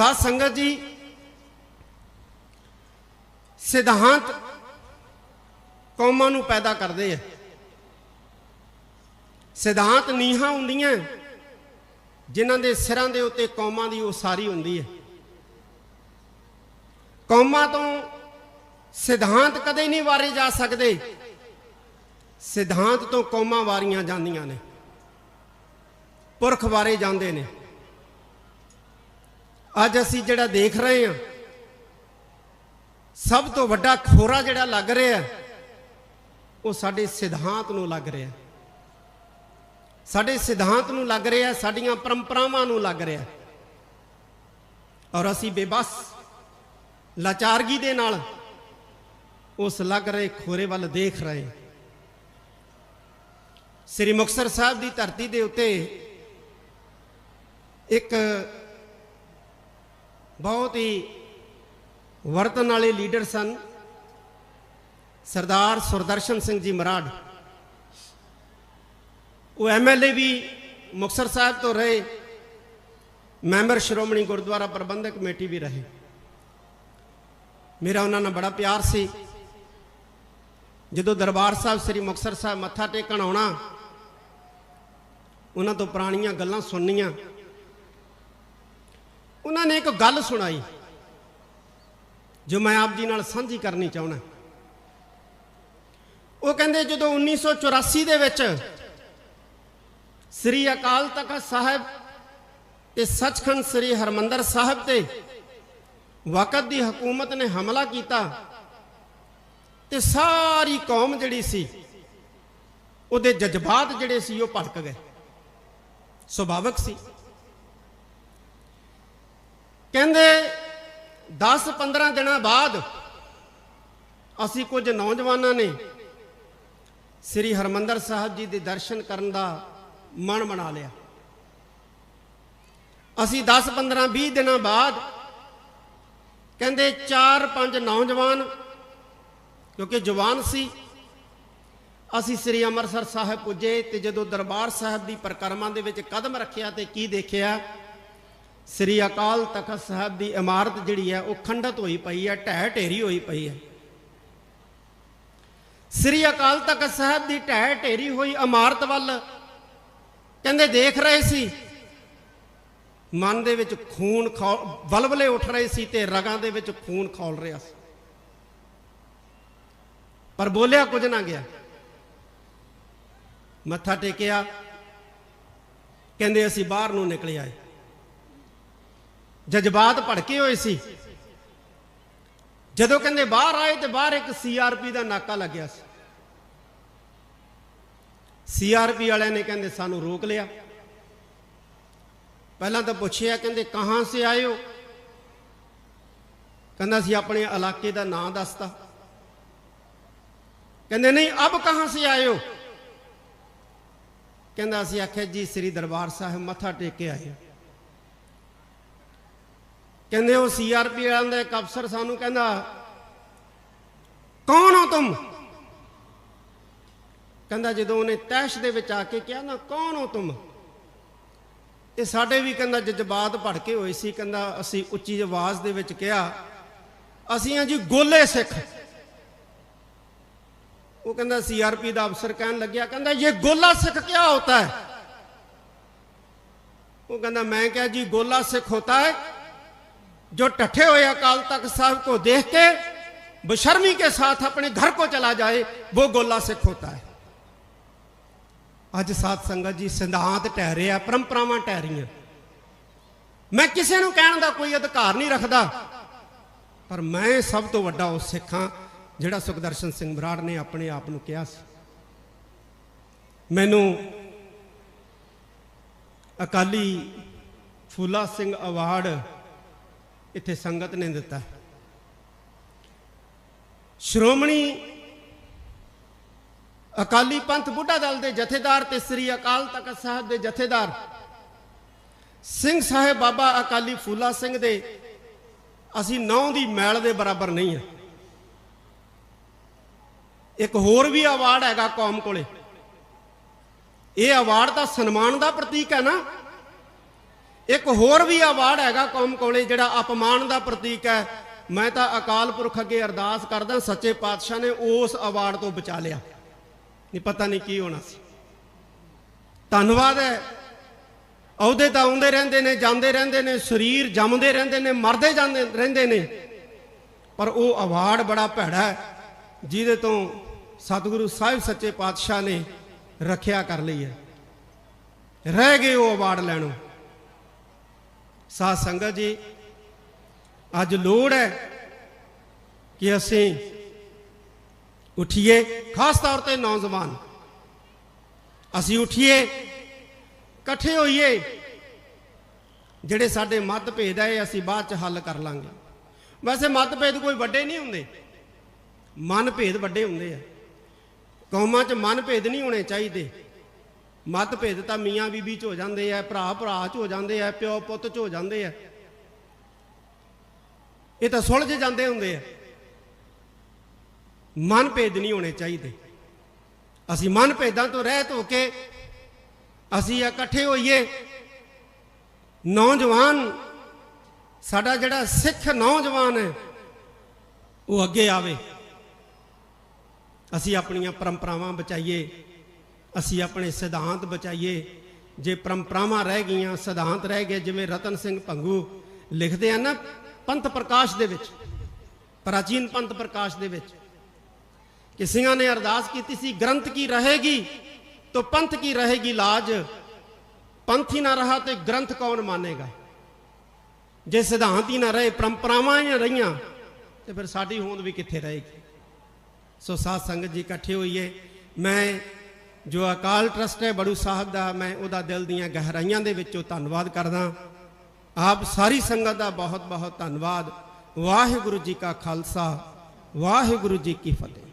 ਸਾਧ ਸੰਗਤ ਜੀ, ਸਿਧਾਂਤ ਕੌਮਾਂ ਨੂੰ ਪੈਦਾ ਕਰਦੇ ਆ। ਸਿਧਾਂਤ ਨੀਹਾਂ ਹੁੰਦੀਆਂ, ਜਿਨ੍ਹਾਂ ਦੇ ਸਿਰਾਂ ਦੇ ਉੱਤੇ ਕੌਮਾਂ ਦੀ ਉਸਾਰੀ ਹੁੰਦੀ ਹੈ ਕੌਮਾਂ ਤੋਂ ਸਿਧਾਂਤ ਕਦੇ ਨਹੀਂ ਵਾਰੇ ਜਾ ਸਕਦੇ। ਸਿਧਾਂਤ ਤੋਂ ਕੌਮਾਂ ਵਾਰੀਆਂ ਜਾਂਦੀਆਂ ਨੇ। ਪੁਰਖ ਵਾਰੇ ਜਾਂਦੇ ਨੇ। ਅੱਜ ਅਸੀਂ ਜਿਹੜਾ ਦੇਖ ਰਹੇ ਹਾਂ, ਸਭ ਤੋਂ ਵੱਡਾ ਖੋਰਾ ਜਿਹੜਾ ਲੱਗ ਰਿਹਾ, ਉਹ ਸਾਡੇ ਸਿਧਾਂਤ ਨੂੰ ਲੱਗ ਰਿਹਾ। ਸਾਡੇ ਸਿਧਾਂਤ ਨੂੰ ਲੱਗ ਰਿਹਾ, ਸਾਡੀਆਂ ਪਰੰਪਰਾਵਾਂ ਨੂੰ ਲੱਗ ਰਿਹਾ। ਔਰ ਅਸੀਂ ਬੇਬਸ, ਲਾਚਾਰਗੀ ਦੇ ਨਾਲ ਉਸ ਲੱਗ ਰਹੇ ਖੋਰੇ ਵੱਲ ਦੇਖ ਰਹੇ ਹਾਂ। ਸ੍ਰੀ ਮੁਕਤਸਰ ਸਾਹਿਬ ਦੀ ਧਰਤੀ ਦੇ ਉੱਤੇ ਇੱਕ ਬਹੁਤ ਹੀ ਵਰਤਨ ਵਾਲੇ ਲੀਡਰ ਸਨ। ਸਰਦਾਰ ਸੁਰਦਰਸ਼ਨ ਸਿੰਘ ਜੀ ਮਰਾੜ। ਉਹ ਐਮਐਲਏ ਵੀ ਮੁਕਤਸਰ ਸਾਹਿਬ ਤੋਂ ਰਹੇ। ਮੈਂਬਰ ਸ਼੍ਰੋਮਣੀ ਗੁਰਦੁਆਰਾ ਪ੍ਰਬੰਧਕ ਕਮੇਟੀ ਵੀ ਰਹੇ। ਮੇਰਾ ਉਹਨਾਂ ਨਾਲ ਬੜਾ ਪਿਆਰ ਸੀ। ਜਦੋਂ ਦਰਬਾਰ ਸਾਹਿਬ ਸ੍ਰੀ ਮੁਕਤਸਰ ਸਾਹਿਬ ਮੱਥਾ ਟੇਕਣ ਆਉਣਾ, ਉਹਨਾਂ ਤੋਂ ਪੁਰਾਣੀਆਂ ਗੱਲਾਂ ਸੁਣਨੀਆਂ। ਉਹਨਾਂ ਨੇ ਇੱਕ ਗੱਲ ਸੁਣਾਈ, ਜੋ ਮੈਂ ਆਪ ਜੀ ਨਾਲ ਸਾਂਝੀ ਕਰਨੀ ਚਾਹੁੰਦਾ। ਉਹ ਕਹਿੰਦੇ, ਜਦੋਂ 1984 ਦੇ ਵਿੱਚ ਸ੍ਰੀ ਅਕਾਲ ਤਖਤ ਸਾਹਿਬ ਤੇ ਸੱਚਖੰਡ ਸ੍ਰੀ ਹਰਮੰਦਰ ਸਾਹਿਬ ਤੇ ਵਕਤ ਦੀ ਹਕੂਮਤ ਨੇ ਹਮਲਾ ਕੀਤਾ ਤੇ ਸਾਰੀ ਕੌਮ ਜਿਹੜੀ ਸੀ, ਉਹਦੇ ਜਜ਼ਬਾਤ ਜਿਹੜੇ ਸੀ ਉਹ ਭੜਕ ਗਏ। ਸੁਭਾਵਿਕ ਸੀ। ਕਹਿੰਦੇ 10-15 ਦਿਨਾਂ ਬਾਅਦ ਅਸੀਂ ਕੁਝ ਨੌਜਵਾਨਾਂ ਨੇ ਸ੍ਰੀ ਹਰਮੰਦਰ ਸਾਹਿਬ ਜੀ ਦੇ ਦਰਸ਼ਨ ਕਰਨ ਦਾ ਮਨ ਬਣਾ ਲਿਆ। ਅਸੀਂ 10-15 20 ਦਿਨਾਂ ਬਾਅਦ ਕਹਿੰਦੇ 4-5 ਨੌਜਵਾਨ, ਕਿਉਂਕਿ ਜਵਾਨ ਸੀ, ਅਸੀਂ ਸ੍ਰੀ ਅੰਮ੍ਰਿਤਸਰ ਸਾਹਿਬ ਪੁੱਜੇ ਤੇ ਜਦੋਂ ਦਰਬਾਰ ਸਾਹਿਬ ਦੀ ਪਰਿਕਰਮਾ ਦੇ ਵਿੱਚ ਕਦਮ ਰੱਖਿਆ ਤੇ ਕੀ ਦੇਖਿਆ ਸ੍ਰੀ ਅਕਾਲ ਤਖਤ ਸਾਹਿਬ ਦੀ ਇਮਾਰਤ ਜਿਹੜੀ ਹੈ, ਉਹ ਖੰਡਤ ਹੋਈ ਪਈ ਹੈ, ਢਹਿ ਢੇਰੀ ਹੋਈ ਪਈ ਹੈ। ਸ੍ਰੀ ਅਕਾਲ ਤਖਤ ਸਾਹਿਬ ਦੀ ਢਹਿ ਢੇਰੀ ਹੋਈ ਇਮਾਰਤ ਵੱਲ ਕਹਿੰਦੇ ਦੇਖ ਰਹੇ ਸੀ, ਮਨ ਦੇ ਵਿੱਚ ਖੂਨ ਖੌ- ਵਲਵਲੇ ਉੱਠ ਰਹੇ ਸੀ ਤੇ ਰਗਾਂ ਦੇ ਵਿੱਚ ਖੂਨ ਖੌਲ ਰਿਹਾ ਸੀ। ਪਰ ਬੋਲਿਆ ਕੁਝ ਨਾ ਗਿਆ। ਮੱਥਾ ਟੇਕਿਆ, ਕਹਿੰਦੇ ਅਸੀਂ ਬਾਹਰ ਨੂੰ ਨਿਕਲ ਆਏ। ਜਜ਼ਬਾਤ ਭੜਕੇ ਹੋਏ ਸੀ। ਜਦੋਂ ਕਹਿੰਦੇ ਬਾਹਰ ਆਏ ਤੇ ਬਾਹਰ ਇੱਕ ਸੀਆਰਪੀ ਦਾ ਨਾਕਾ ਲੱਗਿਆ ਸੀ। ਸੀਆਰਪੀ ਵਾਲਿਆਂ ਨੇ ਕਹਿੰਦੇ, ਸਾਨੂੰ ਰੋਕ ਲਿਆ। ਪਹਿਲਾਂ ਤਾਂ ਪੁੱਛਿਆ, ਕਹਿੰਦੇ, ਕਹਾਂ ਸੇ ਆਏ ਹੋ? ਕਹਿੰਦਾ ਸੀ ਆਪਣੇ ਇਲਾਕੇ ਦਾ ਨਾਂ ਦੱਸਤਾ। ਕਹਿੰਦੇ, ਨਹੀਂ, ਅਬ ਕਹਾਂ ਸੇ ਆਏ ਹੋ? ਕਹਿੰਦਾ, ਅਸੀਂ ਆਖਿਆ, ਜੀ, ਸ੍ਰੀ ਦਰਬਾਰ ਸਾਹਿਬ ਮੱਥਾ ਟੇਕ ਕੇ ਆਏ ਹਾਂ। ਕਹਿੰਦੇ ਉਹ ਸੀਆਰਪੀ ਵਾਲਿਆਂ ਦਾ ਇੱਕ ਅਫਸਰ ਸਾਨੂੰ ਕਹਿੰਦਾ, ਕੌਣ ਹੋ ਤੁਮ? ਕਹਿੰਦਾ, ਜਦੋਂ ਉਹਨੇ ਤੈਸ਼ ਦੇ ਵਿੱਚ ਆ ਕੇ ਕਿਹਾ ਨਾ, ਕੌਣ ਹੋ ਤੁਮ? ਇਹ ਸਾਡੇ ਵੀ ਕਹਿੰਦਾ ਜਜ਼ਬਾਤ ਭੜਕੇ ਹੋਏ ਸੀ, ਕਹਿੰਦਾ, ਅਸੀਂ ਉੱਚੀ ਆਵਾਜ਼ ਦੇ ਵਿੱਚ ਕਿਹਾ, ਅਸੀਂ ਆ ਜੀ ਗੋਲੇ ਸਿੱਖ। ਉਹ ਕਹਿੰਦਾ ਸੀਆਰਪੀ ਦਾ ਅਫਸਰ ਕਹਿਣ ਲੱਗਿਆ, ਕਹਿੰਦਾ, ਇਹ ਗੋਲਾ ਸਿੱਖ ਕੀ ਹੋਤਾ ਹੈ? ਉਹ ਕਹਿੰਦਾ, ਮੈਂ ਕਿਹਾ ਜੀ, ਗੋਲਾ ਸਿੱਖ ਹੋਤਾ ਹੈ जो टठे हुए अकाल तख्त साहब को देख के बेशर्मी के साथ अपने घर को चला जाए वो गोला सिख होता है ਅੱਜ ਸਾਧ ਸੰਗਤ ਜੀ ਸਿਧਾਂਤ ਟਹਿ ਰਿਹਾ ਪਰੰਪਰਾਵਾਂ ਟਹਿ ਰਹੀਆਂ ਮੈਂ ਕਿਸੇ ਨੂੰ ਕਹਿਣ ਦਾ ਕੋਈ ਅਧਿਕਾਰ ਨਹੀਂ ਰੱਖਦਾ ਪਰ ਮੈਂ ਸਭ ਤੋਂ ਵੱਡਾ ਉਹ ਸਿੱਖਾਂ ਜਿਹੜਾ ਸੁਖਦਰਸ਼ਨ ਸਿੰਘ ਬਰਾੜ ਨੇ ਆਪਣੇ ਆਪ ਨੂੰ ਕਿਹਾ ਸੀ ਮੈਨੂੰ ਅਕਾਲੀ ਫੂਲਾ ਸਿੰਘ ਅਵਾਰਡ ਇੱਥੇ ਸੰਗਤ ਨੇ ਦਿੱਤਾ। ਸ਼੍ਰੋਮਣੀ ਅਕਾਲੀ ਪੰਥ ਬੁੱਢਾ ਦਲ ਦੇ ਜਥੇਦਾਰ ਤੇ ਸ੍ਰੀ ਅਕਾਲ ਤਖਤ ਸਾਹਿਬ ਦੇ ਜਥੇਦਾਰ ਸਿੰਘ ਸਾਹਿਬ ਬਾਬਾ ਅਕਾਲੀ ਫੂਲਾ ਸਿੰਘ ਦੇ ਅਸੀਂ ਨੌ ਦੀ ਮੈਲ ਦੇ ਬਰਾਬਰ ਨਹੀਂ ਹੈ ਇੱਕ ਹੋਰ ਵੀ ਅਵਾਰਡ ਹੈਗਾ ਕੌਮ ਕੋਲੇ। ਇਹ ਅਵਾਰਡ ਤਾਂ ਸਨਮਾਨ ਦਾ ਪ੍ਰਤੀਕ ਹੈ ਨਾ। ਇੱਕ ਹੋਰ ਵੀ ਅਵਾਰਡ ਹੈਗਾ ਕੌਮ ਕੋਲੇ, ਜਿਹੜਾ ਅਪਮਾਨ ਦਾ ਪ੍ਰਤੀਕ ਹੈ। ਮੈਂ ਤਾਂ ਅਕਾਲ ਪੁਰਖ ਅੱਗੇ ਅਰਦਾਸ ਕਰਦਾ, ਸੱਚੇ ਪਾਤਸ਼ਾਹ ਨੇ ਉਸ ਅਵਾਰਡ ਤੋਂ ਬਚਾ ਲਿਆ। ਨਹੀਂ, ਪਤਾ ਨਹੀਂ ਕੀ ਹੋਣਾ ਸੀ। ਧੰਨਵਾਦ ਹੈ। ਅਹੁਦੇ ਤਾਂ ਆਉਂਦੇ ਰਹਿੰਦੇ ਨੇ, ਜਾਂਦੇ ਰਹਿੰਦੇ ਨੇ, ਸਰੀਰ ਜੰਮਦੇ ਰਹਿੰਦੇ ਨੇ, ਮਰਦੇ ਜਾਂਦੇ ਰਹਿੰਦੇ ਨੇ। ਪਰ ਉਹ ਅਵਾਰਡ ਬੜਾ ਭੈੜਾ ਹੈ, ਜਿਹਦੇ ਤੋਂ ਸਤਿਗੁਰੂ ਸਾਹਿਬ ਸੱਚੇ ਪਾਤਸ਼ਾਹ ਨੇ ਰੱਖਿਆ ਕਰ ਲਈ ਹੈ। ਰਹਿ ਗਏ ਉਹ ਅਵਾਰਡ ਲੈਣੋਂ। ਸਾਧ ਸੰਗਤ ਜੀ, ਅੱਜ ਲੋੜ ਹੈ ਕਿ ਅਸੀਂ ਉਠੀਏ, ਖਾਸ ਤੌਰ ਤੇ ਨੌਜਵਾਨ। ਅਸੀਂ ਉਠੀਏ, ਇਕੱਠੇ ਹੋਈਏ। ਜਿਹੜੇ ਸਾਡੇ ਮਤਭੇਦ ਹੈ, ਇਹ ਅਸੀਂ ਬਾਅਦ ਚ ਹੱਲ ਕਰ ਲਾਂਗੇ। ਵੈਸੇ ਮਤਭੇਦ ਕੋਈ ਵੱਡੇ ਨਹੀਂ ਹੁੰਦੇ। ਮਨਭੇਦ ਵੱਡੇ ਹੁੰਦੇ ਆ। ਕੌਮਾਂ 'ਚ ਮਨਭੇਦ ਨਹੀਂ ਹੋਣੇ ਚਾਹੀਦੇ। ਮਤਭੇਦ ਤਾਂ ਮੀਆਂ ਬੀਬੀ 'ਚ ਹੋ ਜਾਂਦੇ ਆ, ਭਰਾ ਭਰਾ 'ਚ ਹੋ ਜਾਂਦੇ ਆ, ਪਿਓ ਪੁੱਤ 'ਚ ਹੋ ਜਾਂਦੇ ਆ। ਇਹ ਤਾਂ ਸੁਲਝ ਜਾਂਦੇ ਹੁੰਦੇ ਆ। ਮਨਭੇਦ ਨਹੀਂ ਹੋਣੇ ਚਾਹੀਦੇ। ਅਸੀਂ ਮਨ ਭੇਦਾਂ ਤੋਂ ਰਹਿਤ ਹੋ ਕੇ ਅਸੀਂ ਇਕੱਠੇ ਹੋਈਏ। ਨੌਜਵਾਨ, ਸਾਡਾ ਜਿਹੜਾ ਸਿੱਖ ਨੌਜਵਾਨ ਹੈ, ਉਹ ਅੱਗੇ ਆਵੇ। ਅਸੀਂ ਆਪਣੀਆਂ ਪਰੰਪਰਾਵਾਂ ਬਚਾਈਏ। ਅਸੀਂ ਆਪਣੇ ਸਿਧਾਂਤ ਬਚਾਈਏ। ਜੇ ਪਰੰਪਰਾਵਾਂ ਰਹਿ ਗਈਆਂ, ਸਿਧਾਂਤ ਰਹਿ ਗਏ, ਜਿਵੇਂ ਰਤਨ ਸਿੰਘ ਭੰਗੂ ਲਿਖਦੇ ਆ ਨਾ ਪੰਥ ਪ੍ਰਕਾਸ਼ ਦੇ ਵਿੱਚ, ਪ੍ਰਾਚੀਨ ਪੰਥ ਪ੍ਰਕਾਸ਼ ਦੇ ਵਿੱਚ ਕਿ ਸਿੰਘਾਂ ਨੇ ਅਰਦਾਸ ਕੀਤੀ ਸੀ, ਗ੍ਰੰਥ ਕੀ ਰਹੇਗੀ, ਤੋ ਪੰਥ ਕੀ ਰਹੇਗੀ ਲਾਜ? ਪੰਥ ਹੀ ਨਾ ਰਹਾ ਤੇ ਗ੍ਰੰਥ ਕੌਣ ਮਾਨੇਗਾ? ਜੇ ਸਿਧਾਂਤ ਹੀ ਨਾ ਰਹੇ, ਪਰੰਪਰਾਵਾਂ ਹੀ ਰਹੀਆਂ, ਤੇ ਫਿਰ ਸਾਡੀ ਹੋਂਦ ਵੀ ਕਿੱਥੇ ਰਹੇਗੀ? ਸੋ ਸਾਧ ਸੰਗਤ ਜੀ ਇਕੱਠੇ ਹੋਈਏ। ਮੈਂ ਜੋ ਅਕਾਲ ਟਰਸਟ ਹੈ ਬੜੂ ਸਾਹਿਬ ਦਾ, ਮੈਂ ਉਹਦਾ ਦਿਲ ਦੀਆਂ ਗਹਿਰਾਈਆਂ ਦੇ ਵਿੱਚੋਂ ਧੰਨਵਾਦ ਕਰਦਾ। ਆਪ ਸਾਰੀ ਸੰਗਤ ਦਾ ਬਹੁਤ ਬਹੁਤ ਧੰਨਵਾਦ। ਵਾਹਿਗੁਰੂ ਜੀ ਕਾ ਖਾਲਸਾ, ਵਾਹਿਗੁਰੂ ਜੀ ਕੀ ਫਤਿਹ।